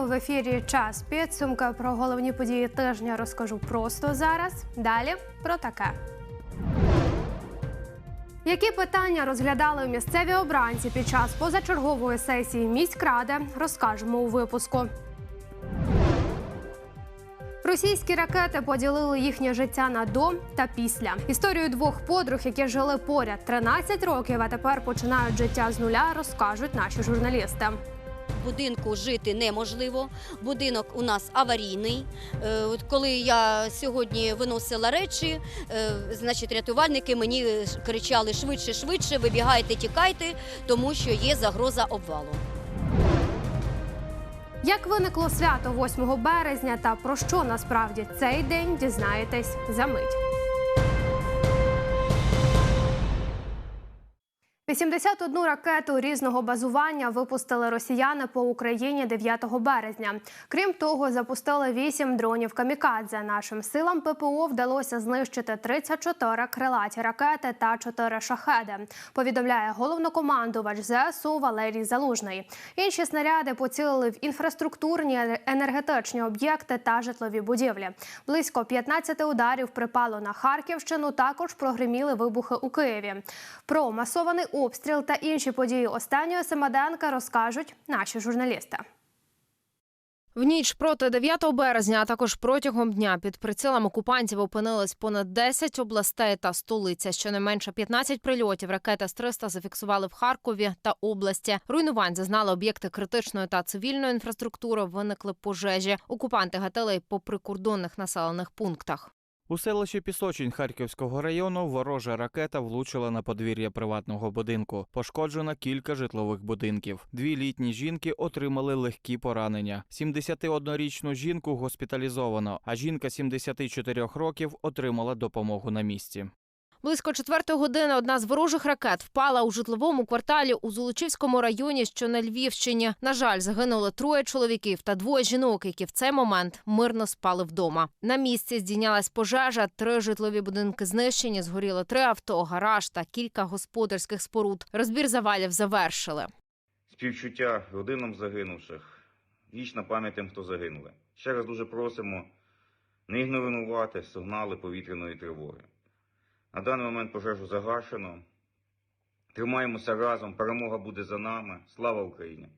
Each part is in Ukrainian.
Вітаю в ефірі. Час підсумка про головні події тижня розкажу просто зараз. Далі про таке. Які питання розглядали місцеві обранці під час позачергової сесії міськради, розкажемо у випуску. Російські ракети поділили їхнє життя на до та після. Історію двох подруг, які жили поряд 13 років, а тепер починають життя з нуля, розкажуть наші журналісти. Будинку жити неможливо. Будинок у нас аварійний. Е, коли я сьогодні виносила речі, е, значить рятувальники мені кричали швидше, швидше, вибігайте, тікайте, тому що є загроза обвалу. Як виникло свято 8 березня та про що насправді цей день дізнаєтесь за мить. 81 ракету різного базування випустили росіяни по Україні 9 березня. Крім того, запустили 8 дронів камікадзе. Нашим силам ППО вдалося знищити 34 крилаті ракети та 4 шахеди. Повідомляє головнокомандувач ЗСУ Валерій Залужний. Інші снаряди поцілили в інфраструктурні енергетичні об'єкти та житлові будівлі. Близько 15 ударів припало на Харківщину. Також прогреміли вибухи у Києві. Про масований обстріл та інші події останньої Семаденка розкажуть наші журналісти. В ніч проти 9 березня, а також протягом дня під прицілом окупантів опинились понад 10 областей та столиця. Щонайменше 15 прильотів ракети з 300 зафіксували в Харкові та області. Руйнувань зазнали об'єкти критичної та цивільної інфраструктури. Виникли пожежі. Окупанти гатили по прикордонних населених пунктах. У селищі пісочень Харківського району ворожа ракета влучила на подвір'я приватного будинку. Пошкоджено кілька житлових будинків. Дві літні жінки отримали легкі поранення. 71-річну жінку госпіталізовано, а жінка 74 років отримала допомогу на місці. Близько четвертої години одна з ворожих ракет впала у житловому кварталі у Золочівському районі, що на Львівщині. На жаль, загинули троє чоловіків та двоє жінок, які в цей момент мирно спали вдома. На місці здійнялась пожежа, три житлові будинки знищені, згоріло три авто, гараж та кілька господарських споруд. Розбір завалів завершили. Співчуття родинам загинувших, вічна пам'ять тим, хто загинули. Ще раз дуже просимо не ігнорувати сигнали повітряної тривоги. На даний момент пожежу загашено. Тримаємося разом, перемога буде за нами. Слава Україні!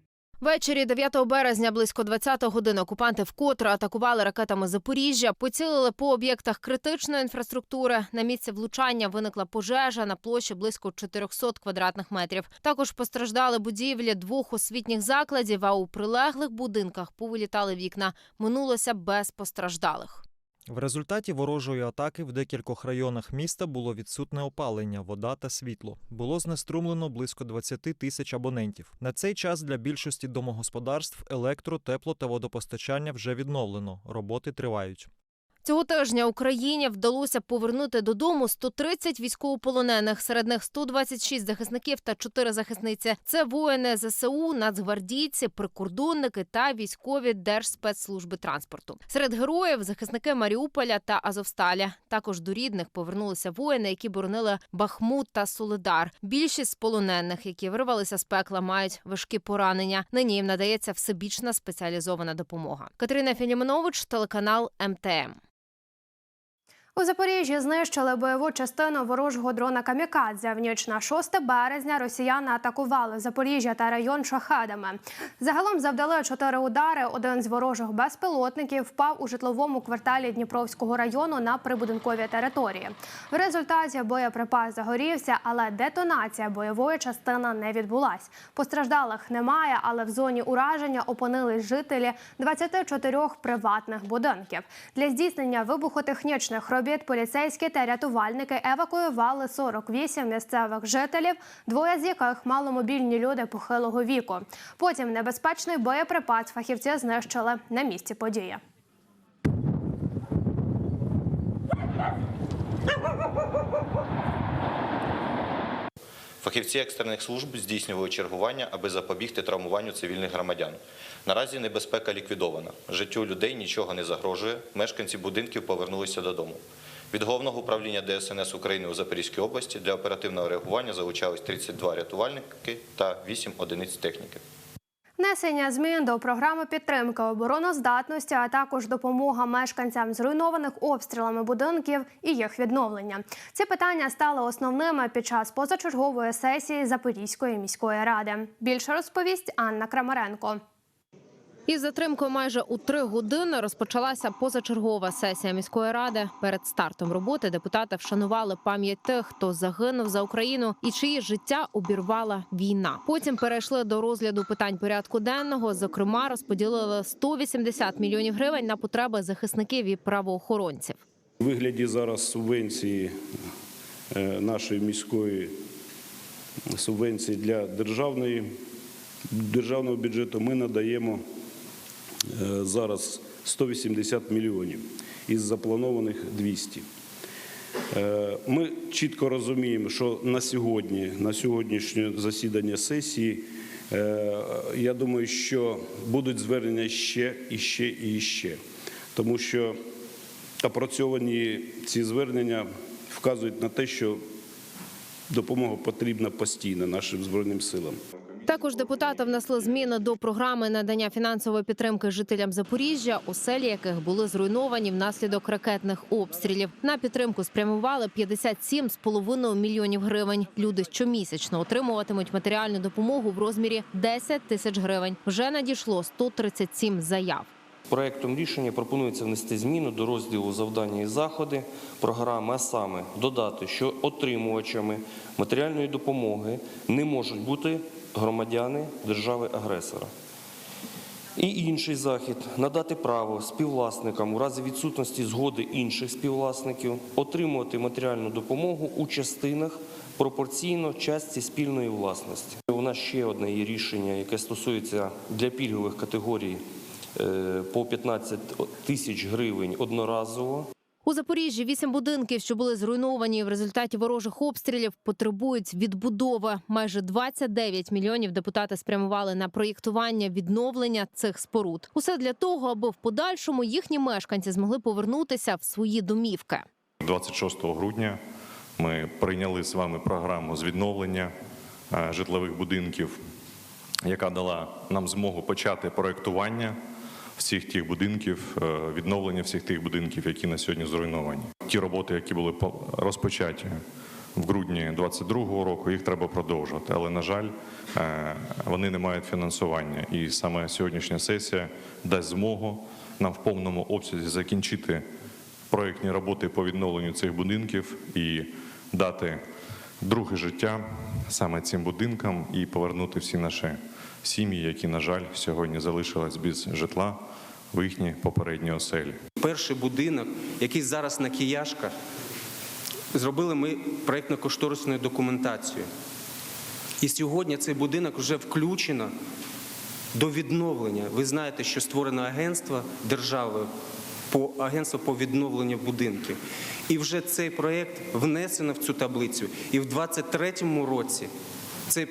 Ввечері 9 березня близько 20 години окупанти вкотре атакували ракетами Запоріжжя, поцілили по об'єктах критичної інфраструктури. На місці влучання виникла пожежа на площі близько 400 квадратних метрів. Також постраждали будівлі двох освітніх закладів. А у прилеглих будинках повилітали вікна. Минулося без постраждалих. В результаті ворожої атаки в декількох районах міста було відсутне опалення, вода та світло. Було знеструмлено близько 20 тисяч абонентів. На цей час для більшості домогосподарств електро, тепло та водопостачання вже відновлено. Роботи тривають. Цього тижня Україні вдалося повернути додому 130 військовополонених. Серед них 126 захисників та 4 захисниці. Це воїни ЗСУ, нацгвардійці, прикордонники та військові Держспецслужби транспорту. Серед героїв захисники Маріуполя та Азовсталі. Також до рідних повернулися воїни, які боронили Бахмут та Солидар. Більшість з полонених, які вирвалися з пекла, мають важкі поранення. Нині їм надається всебічна спеціалізована допомога. Катерина Філімонович, телеканал МТМ. У Запоріжжі знищили бойову частину ворожого дрона Камікадзе. В ніч на 6 березня росіяни атакували Запоріжжя та район шахедами. Загалом завдали чотири удари. Один з ворожих безпілотників впав у житловому кварталі Дніпровського району на прибудинковій території. В результаті боєприпас загорівся, але детонація бойової частини не відбулась. Постраждалих немає, але в зоні ураження опинились жителі 24 приватних будинків. Для здійснення вибухотехнічних робіт поліцейські та рятувальники евакуювали 48 місцевих жителів, двоє з яких маломобільні люди похилого віку. Потім небезпечний боєприпас фахівці знищили на місці події. Фахівці екстрених служб здійснювали чергування, аби запобігти травмуванню цивільних громадян. Наразі небезпека ліквідована. Життю людей нічого не загрожує. Мешканці будинків повернулися додому. Від головного управління ДСНС України у Запорізькій області для оперативного реагування залучались 32 рятувальники та 8 одиниць техніки. Внесення змін до програми підтримки обороноздатності, а також допомога мешканцям зруйнованих обстрілами будинків і їх відновлення. Ці питання стали основними під час позачергової сесії Запорізької міської ради. Більше розповість Анна Крамаренко. Із затримкою майже у три години розпочалася позачергова сесія міської ради. Перед стартом роботи депутати вшанували пам'ять тих, хто загинув за Україну і чиї життя обірвала війна. Потім перейшли до розгляду питань порядку денного. Зокрема, розподілили 180 мільйонів гривень на потреби захисників і правоохоронців. У вигляді зараз субвенції е, нашої міської субвенції для державної, державного бюджету ми надаємо зараз 180 мільйонів із запланованих 200. Е, Ми чітко розуміємо, що на сьогодні, на сьогоднішнє засідання сесії, е, я думаю, що будуть звернення ще і ще і ще, тому що опрацьовані ці звернення вказують на те, що допомога потрібна постійно нашим збройним силам. Також депутати внесли зміни до програми надання фінансової підтримки жителям Запоріжжя, оселі яких були зруйновані внаслідок ракетних обстрілів. На підтримку спрямували 57,5 мільйонів гривень. Люди щомісячно отримуватимуть матеріальну допомогу в розмірі 10 тисяч гривень. Вже надійшло 137 заяв. Проектом рішення пропонується внести зміну до розділу завдання і заходи програми, а саме додати, що отримувачами матеріальної допомоги не можуть бути громадяни держави-агресора. І інший захід надати право співвласникам у разі відсутності згоди інших співвласників отримувати матеріальну допомогу у частинах пропорційно частці спільної власності. У нас ще одне є рішення, яке стосується для пільгових категорій по 15 тисяч гривень одноразово. У Запоріжжі вісім будинків, що були зруйновані в результаті ворожих обстрілів, потребують відбудови. Майже 29 мільйонів депутати спрямували на проєктування відновлення цих споруд. Усе для того, аби в подальшому їхні мешканці змогли повернутися в свої домівки. 26 грудня ми прийняли з вами програму з відновлення е, житлових будинків, яка дала нам змогу почати проектування всіх тих будинків, е, відновлення всіх тих будинків, які на сьогодні зруйновані. Ті роботи, які були по- розпочаті в грудні 2022 року, їх треба продовжувати. Але на жаль, е, вони не мають фінансування. І саме сьогоднішня сесія дасть змогу нам в повному обсязі закінчити проєктні роботи по відновленню цих будинків і дати друге життя саме цим будинкам і повернути всі наші сім'ї, які, на жаль, сьогодні залишились без житла в їхні попередні оселі. Перший будинок, який зараз на Кияшка, зробили ми проєктно-кошторисну документацію. І сьогодні цей будинок вже включено до відновлення. Ви знаєте, що створено агентство держави по агентство по відновленню будинків. І вже цей проєкт внесено в цю таблицю. І в 2023 році цей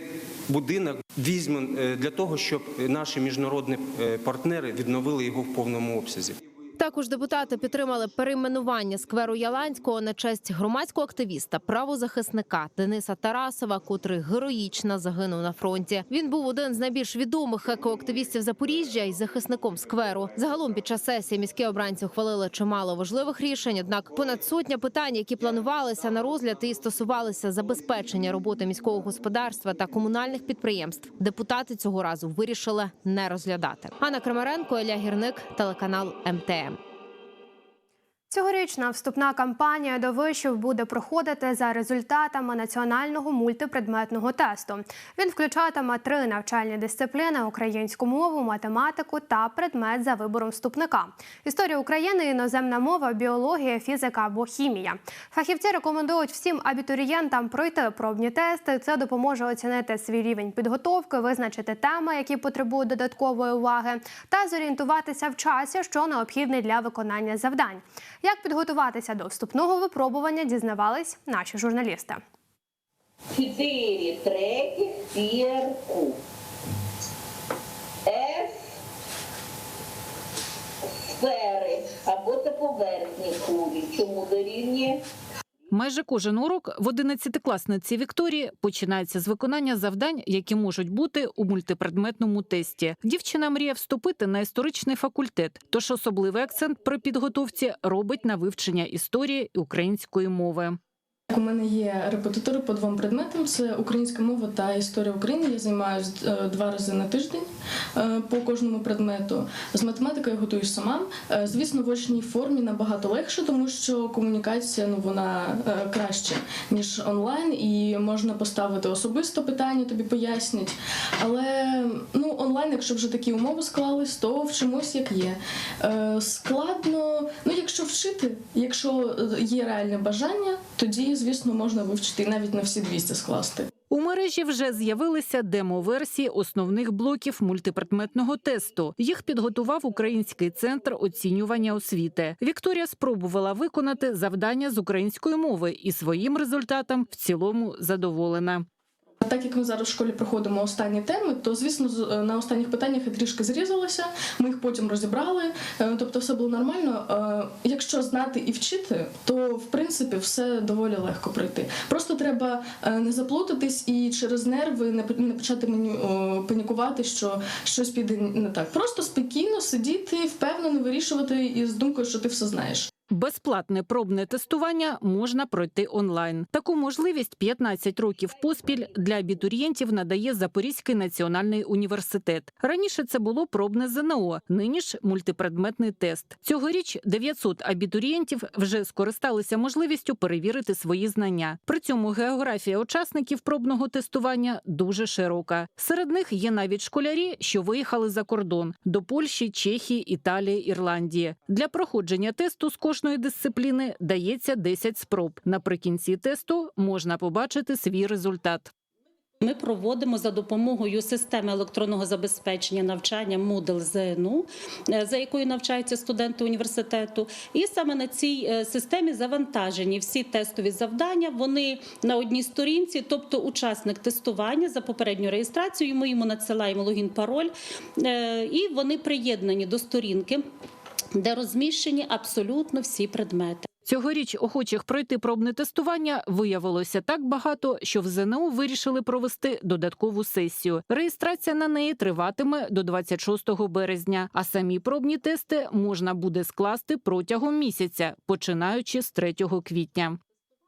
будинок візьме е, для того, щоб наші міжнародні е, партнери відновили його в повному обсязі. Також депутати підтримали перейменування скверу Яланського на честь громадського активіста, правозахисника Дениса Тарасова, котрий героїчно загинув на фронті. Він був один з найбільш відомих екоактивістів Запоріжжя і захисником скверу. Загалом під час сесії міські обранці ухвалили чимало важливих рішень. Однак понад сотня питань, які планувалися на розгляд і стосувалися забезпечення роботи міського господарства та комунальних підприємств, депутати цього разу вирішили не розглядати. Анна Крамаренко, Ілля Гірник, телеканал МТМ. Цьогорічна вступна кампанія до вишів буде проходити за результатами національного мультипредметного тесту. Він включатиме три навчальні дисципліни: українську мову, математику та предмет за вибором вступника. Історія України, іноземна мова, біологія, фізика або хімія. Фахівці рекомендують всім абітурієнтам пройти пробні тести. Це допоможе оцінити свій рівень підготовки, визначити теми, які потребують додаткової уваги, та зорієнтуватися в часі, що необхідний для виконання завдань. Як підготуватися до вступного випробування, дізнавались наші журналісти. Чотири треки зірку. С сфери або це поверхні кулі. Чому дорівнює? Майже кожен урок в 11-класниці Вікторії починається з виконання завдань, які можуть бути у мультипредметному тесті. Дівчина мріє вступити на історичний факультет, тож особливий акцент при підготовці робить на вивчення історії і української мови. У мене є репетитори по двом предметам: це українська мова та історія України. Я займаюся два рази на тиждень е, по кожному предмету. З математикою я готуюсь сама. Е, Звісно, в очній формі набагато легше, тому що комунікація ну вона е, краще ніж онлайн, і можна поставити особисто питання, тобі пояснять. Але ну онлайн, якщо вже такі умови склались, то вчимось як є. Е, Складно, ну якщо вчити, якщо е, є реальне бажання, тоді звісно можна вивчити навіть на всі 200 скласти. У мережі вже з'явилися демо-версії основних блоків мультипредметного тесту. Їх підготував Український центр оцінювання освіти. Вікторія спробувала виконати завдання з української мови і своїм результатом в цілому задоволена. Так як ми зараз в школі проходимо останні теми, то звісно з- е, на останніх питаннях я трішки зрізалася. Ми їх потім розібрали. е, Тобто, все було нормально. Е, Якщо знати і вчити, то в принципі все доволі легко пройти. Просто треба не заплутатись і через нерви не почати мені панікувати, що щось піде не так. Просто спокійно сидіти, впевнено вирішувати із думкою, що ти все знаєш. Безплатне пробне тестування можна пройти онлайн. Таку можливість 15 років поспіль для абітурієнтів надає Запорізький національний університет. Раніше це було пробне ЗНО, нині ж мультипредметний тест. Цьогоріч 900 абітурієнтів вже скористалися можливістю перевірити свої знання. При цьому географія учасників пробного тестування дуже широка. Серед них є навіть школярі, що виїхали за кордон до Польщі, Чехії, Італії, Ірландії. Для проходження тесту з кожної дисципліни дається 10 спроб. Наприкінці тесту можна побачити свій результат. Ми проводимо за допомогою системи електронного забезпечення навчання Moodle ЗНУ, е, за якою навчаються студенти університету. І саме на цій е, системі завантажені всі тестові завдання. Вони на одній сторінці, тобто учасник тестування за попередню реєстрацію. Ми йому надсилаємо логін, пароль, е, і вони приєднані до сторінки, де розміщені абсолютно всі предмети. Цьогоріч охочих пройти пробне тестування виявилося так багато, що в ЗНО вирішили провести додаткову сесію. Реєстрація на неї триватиме до 26 березня, а самі пробні тести можна буде скласти протягом місяця, починаючи з 3 квітня.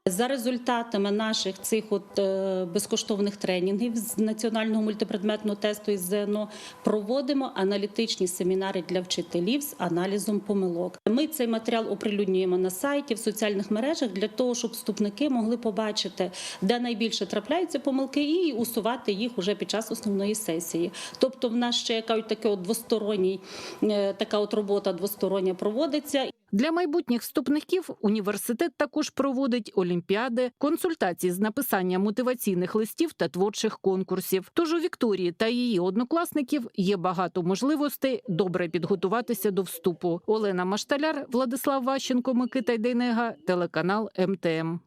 За результатами наших цих от е, безкоштовних тренінгів з національного мультипредметного тесту із ЗНО проводимо аналітичні семінари для вчителів з аналізом помилок. Ми цей матеріал оприлюднюємо на сайті в соціальних мережах для того, щоб вступники могли побачити, де найбільше трапляються помилки, і усувати їх уже під час основної сесії. Тобто, в нас ще яка таке от двосторонній е, така от робота двостороння проводиться. Для майбутніх вступників університет також проводить олімпіади, консультації з написання мотиваційних листів та творчих конкурсів. Тож у Вікторії та її однокласників є багато можливостей добре підготуватися до вступу. Олена Машталяр, Владислав Ващенко, Микита Дейнега, телеканал МТМ.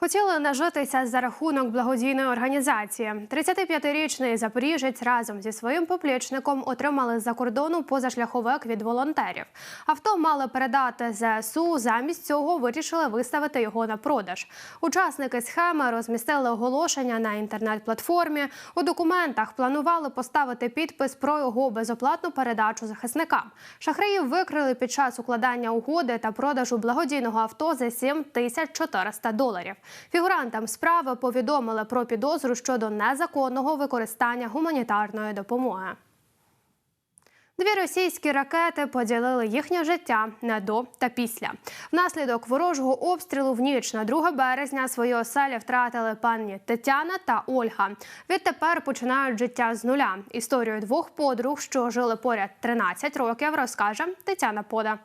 Хотіли нажитися за рахунок благодійної організації. 35-річний запоріжець разом зі своїм поплічником отримали за кордону позашляховик від волонтерів. Авто мали передати ЗСУ. Замість цього вирішили виставити його на продаж. Учасники схеми розмістили оголошення на інтернет-платформі. У документах планували поставити підпис про його безоплатну передачу захисникам. Шахраїв викрили під час укладання угоди та продажу благодійного авто за 7 тисяч 400 доларів. Фігурантам справи повідомили про підозру щодо незаконного використання гуманітарної допомоги. Дві російські ракети поділили їхнє життя на до та після. Внаслідок ворожого обстрілу в ніч на 2 березня свої оселі втратили пані Тетяна та Ольга. Відтепер починають життя з нуля. Історію двох подруг, що жили поряд 13 років, розкаже Тетяна Пода.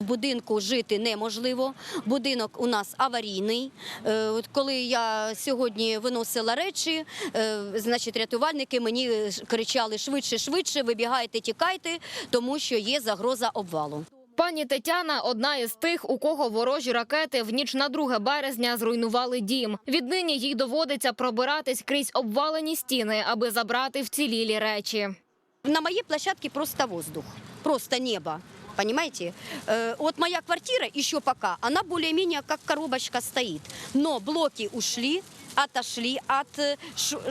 В будинку жити неможливо. Будинок у нас аварійний. Е, коли я сьогодні виносила речі, е, значить рятувальники мені кричали швидше, швидше, вибігайте, тікайте, тому що є загроза обвалу. Пані Тетяна одна із тих, у кого ворожі ракети в ніч на 2 березня зруйнували дім. Віднині їй доводиться пробиратись крізь обвалені стіни, аби забрати вцілілі речі. На моїй площадці просто воздух, просто небо. Понимаете? Э, вот моя квартира еще пока, она более-менее как коробочка стоит. Но блоки ушли, отошли от э,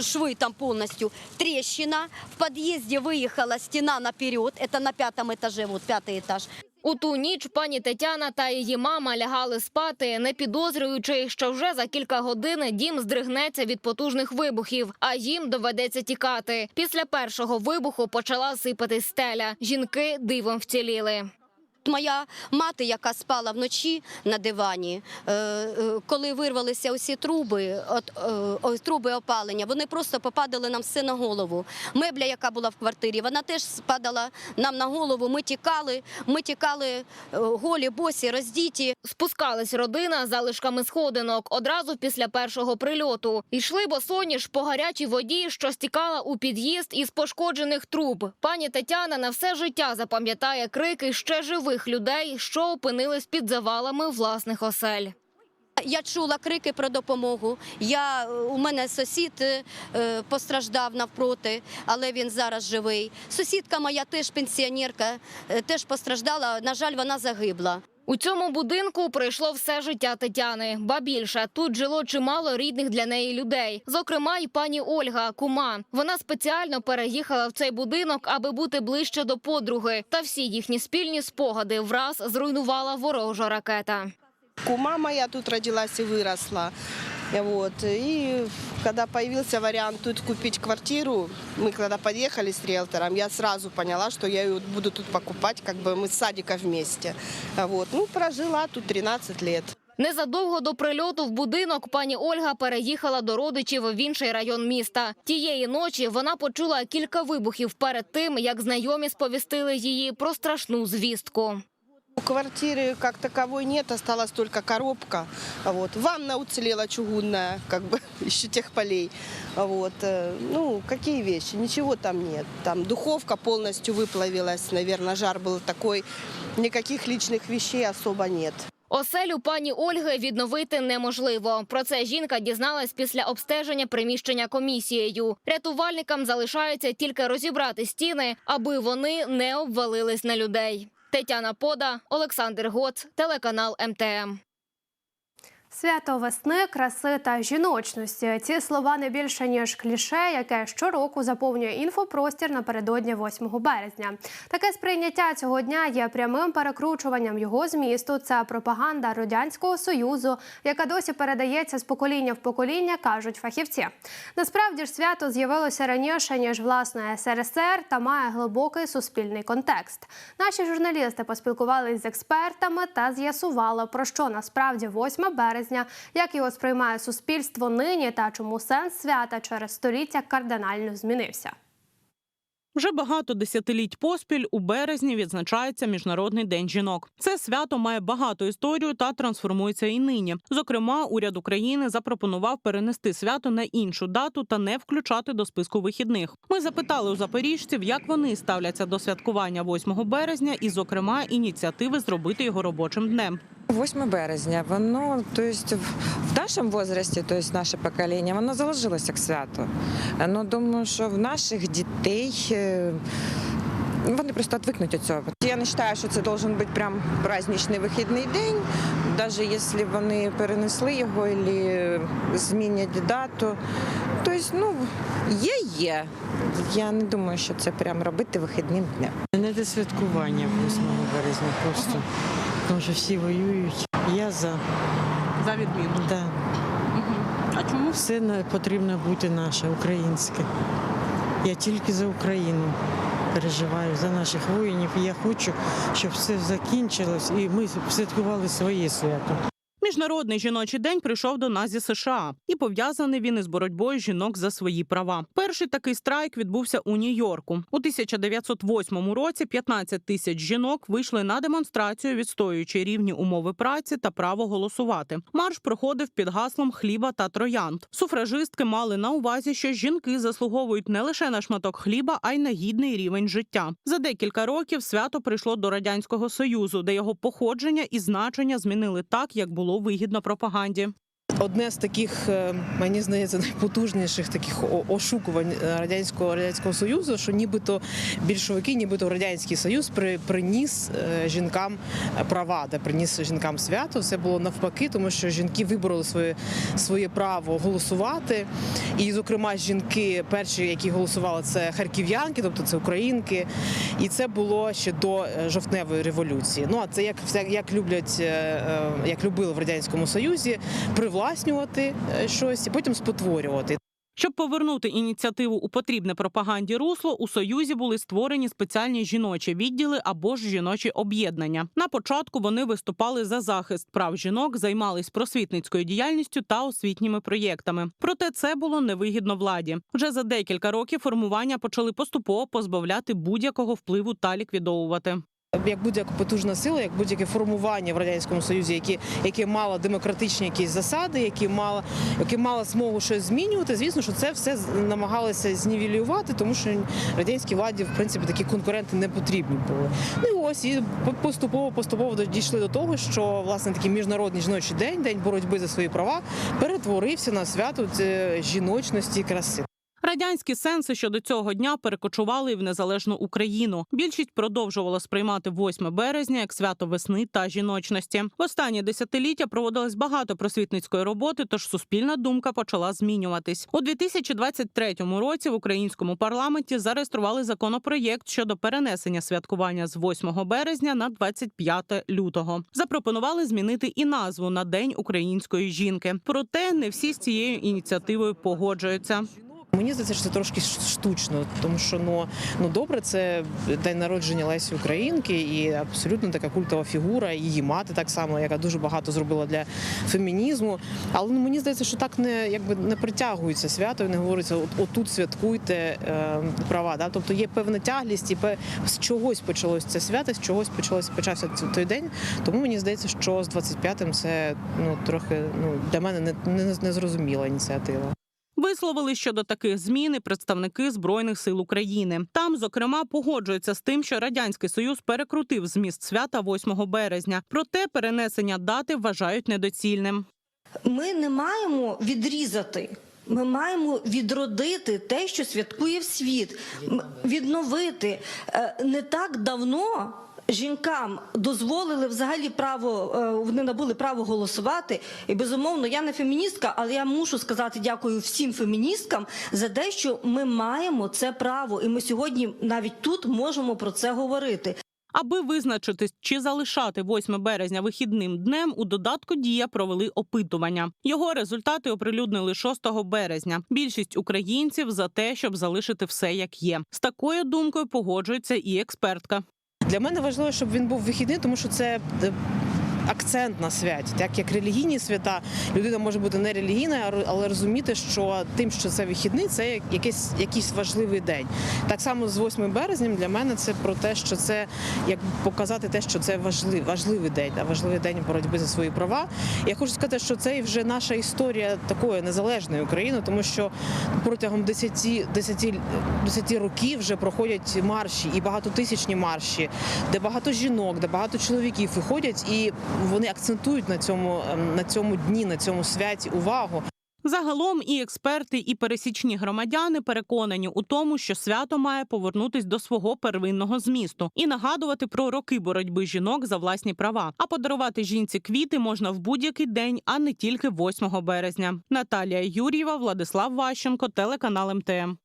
швы там полностью. Трещина. В подъезде выехала стена наперед. Это на пятом этаже, вот пятый этаж. У ту ніч пані Тетяна та її мама лягали спати, не підозрюючи, що вже за кілька годин дім здригнеться від потужних вибухів, а їм доведеться тікати. Після першого вибуху почала сипати стеля. Жінки дивом вціліли. Моя мати, яка спала вночі на дивані, е, е, коли вирвалися усі труби, е, труби опалення, вони просто попадали нам все на голову. Мебля, яка була в квартирі, вона теж спадала нам на голову. Ми тікали, ми тікали голі, босі, роздіті. Спускалась родина залишками сходинок одразу після першого прильоту. Йшли босоніж по гарячій воді, що стікала у під'їзд із пошкоджених труб. Пані Тетяна на все життя запам'ятає крики ще живих людей, що опинились під завалами власних осель. Я чула крики про допомогу. Я, у мене сусід е, е, постраждав навпроти, але він зараз живий. Сусідка моя теж пенсіонерка, е, теж постраждала. На жаль, вона загибла. У цьому будинку пройшло все життя Тетяни. Ба більше тут жило чимало рідних для неї людей. Зокрема, й пані Ольга Кума. Вона спеціально переїхала в цей будинок, аби бути ближче до подруги. Та всі їхні спільні спогади враз зруйнувала ворожа ракета. Кума моя тут родилась і выросла. Вот. И когда появился вариант тут купить квартиру, мы когда подъехали с риэлтором, я сразу поняла, что я ее буду тут покупать, как бы мы с садика вместе. Вот. Ну, прожила тут 13 лет. Незадовго до прильоту в будинок пані Ольга переїхала до родичів в інший район міста. Тієї ночі вона почула кілька вибухів перед тим, як знайомі сповістили її про страшну звістку. У квартиры как таковой нет, осталась только коробка. Вот. Ванна уцелела чугунная, как бы еще тех полей. Вот. э, Ну, какие вещи? Ничего там нет. Там духовка полностью выплавилась, наверное, жар был такой. Никаких личных вещей особо нет. Оселю пані Ольги відновити неможливо. Про це жінка дізналась після обстеження приміщення комісією. Рятувальникам залишається тільки розібрати стіни, аби вони не обвалились на людей. Тетяна Пода, Олександр Гоц, телеканал МТМ. Свято весни, краси та жіночності. Ці слова не більше ніж кліше, яке щороку заповнює інфопростір напередодні 8 березня. Таке сприйняття цього дня є прямим перекручуванням його змісту. Це пропаганда радянського союзу, яка досі передається з покоління в покоління, кажуть фахівці. Насправді ж свято з'явилося раніше ніж власне СРСР та має глибокий суспільний контекст. Наші журналісти поспілкувалися з експертами та з'ясували, про що насправді 8 березня, як його сприймає суспільство нині та чому сенс свята через століття кардинально змінився. Вже багато десятиліть поспіль у березні відзначається Міжнародний день жінок. Це свято має багату історію та трансформується і нині. Зокрема, уряд України запропонував перенести свято на іншу дату та не включати до списку вихідних. Ми запитали у запоріжців, як вони ставляться до святкування 8 березня, і, зокрема, ініціативи зробити його робочим днем. 8 березня, воно, то есть в нашому возрасті, то есть наше покоління, воно заложилося к святу. Ну, думаю, що в наших дітей е, вони просто відвикнуть від цього. Я не вважаю, що це должен бути прям праздничний вихідний день, навіть якщо вони перенесли його або змінять дату. Тобто, ну, є, є. Я не думаю, що це прям робити вихідним днем. Не до святкування 8 березня просто. Тому що всі воюють. Я за. За відміну. Да. А чому Все потрібно бути наше, українське. Я тільки за Україну переживаю, за наших воїнів. Я хочу, щоб все закінчилось і ми святкували своє свято. Міжнародний жіночий день прийшов до нас зі США і пов'язаний він із боротьбою жінок за свої права. Перший такий страйк відбувся у Нью-Йорку. У 1908 році 15 тисяч жінок вийшли на демонстрацію, відстоюючи рівні умови праці та право голосувати. Марш проходив під гаслом хліба та троянд. Суфражистки мали на увазі, що жінки заслуговують не лише на шматок хліба, а й на гідний рівень життя. За декілька років свято прийшло до радянського союзу, де його походження і значення змінили так, як було вигідно пропаганді. Одне з таких, е, мені здається, найпотужніших таких ошукувань е, радянського радянського союзу, що нібито більшовики, нібито радянський союз при, приніс е, жінкам права, де приніс жінкам свято. Це було навпаки, тому що жінки вибороли своє своє право голосувати. І, зокрема, жінки перші, які голосували, це харків'янки, тобто це українки. І це було ще до жовтневої революції. Ну а це як все- як люблять, як любили в радянському союзі, привласнювати е, щось і потім спотворювати. Щоб повернути ініціативу у потрібне пропаганді русло, у союзі були створені спеціальні жіночі відділи або ж жіночі об'єднання. На початку вони виступали за захист прав жінок, займались просвітницькою діяльністю та освітніми проєктами. Проте це було невигідно владі. Вже за декілька років формування почали поступово позбавляти будь-якого впливу та ліквідовувати. Як будь-яка потужна сила, як будь-яке формування в радянському союзі, які, яке мало демократичні якісь засади, які мало, яке мало змогу щось змінювати. Звісно, що це все намагалися знівелювати, тому що радянській владі, в принципі, такі конкуренти не потрібні були. Ну і ось і по- поступово поступово дійшли до того, що власне такий міжнародний жіночий день, день боротьби за свої права, перетворився на свято е, жіночності і краси. Радянські сенси щодо цього дня перекочували в незалежну Україну. Більшість продовжувала сприймати 8 березня як свято весни та жіночності. В останні десятиліття проводилось багато просвітницької роботи, тож суспільна думка почала змінюватись. У 2023 році в українському парламенті зареєстрували законопроєкт щодо перенесення святкування з 8 березня на 25 лютого. Запропонували змінити і назву на День української жінки. Проте не всі з цією ініціативою погоджуються. Мені здається, що це трошки штучно, тому що ну, ну добре, це день народження Лесі Українки і абсолютно така культова фігура, її мати так само, яка дуже багато зробила для фемінізму. Але ну, мені здається, що так не якби не притягується свято, і не говориться, от отут святкуйте е, права. Да? Тобто є певна тяглість, і з чогось почалось це свято, з чогось почалось почався той день. Тому мені здається, що з 25-м це ну трохи ну для мене не, не, не зрозуміла ініціатива. Висловили щодо таких змін і представники збройних сил України. Там, зокрема, погоджуються з тим, що радянський союз перекрутив зміст свята 8 березня. Проте перенесення дати вважають недоцільним. Ми не маємо відрізати. Ми маємо відродити те, що святкує світ, відновити Е, не так давно. Жінкам дозволили взагалі право, е, вони набули право голосувати. І безумовно, я не феміністка, але я мушу сказати дякую всім феміністкам за те, що ми маємо це право, і ми сьогодні навіть тут можемо про це говорити. Аби визначитись, чи залишати 8 березня вихідним днем, у додатку дія провели опитування. Його результати оприлюднили 6 березня. Більшість українців за те, щоб залишити все як є. З такою думкою погоджується і експертка. Для мене важливо, щоб він був вихідний, тому що це е, акцент на святі. Так як релігійні свята, людина може бути не релігійна, але розуміти, що тим, що це вихідний, це якийсь, якийсь важливий день. Так само з 8 березня для мене це про те, що це як показати те, що це важливий, важливий день, а важливий день боротьби за свої права. Я хочу сказати, що це вже наша історія такої незалежної України, тому що протягом 10, 10, 10 років вже проходять марші і багатотисячні марші, де багато жінок, де багато чоловіків виходять, і вони акцентують на цьому ем, на цьому дні, на цьому святі увагу. Загалом і експерти, і пересічні громадяни переконані у тому, що свято має повернутись до свого первинного змісту і нагадувати про роки боротьби жінок за власні права. А подарувати жінці квіти можна в будь-який день, а не тільки 8 березня. Наталія Юр'єва, Владислав Ващенко, телеканал МТМ.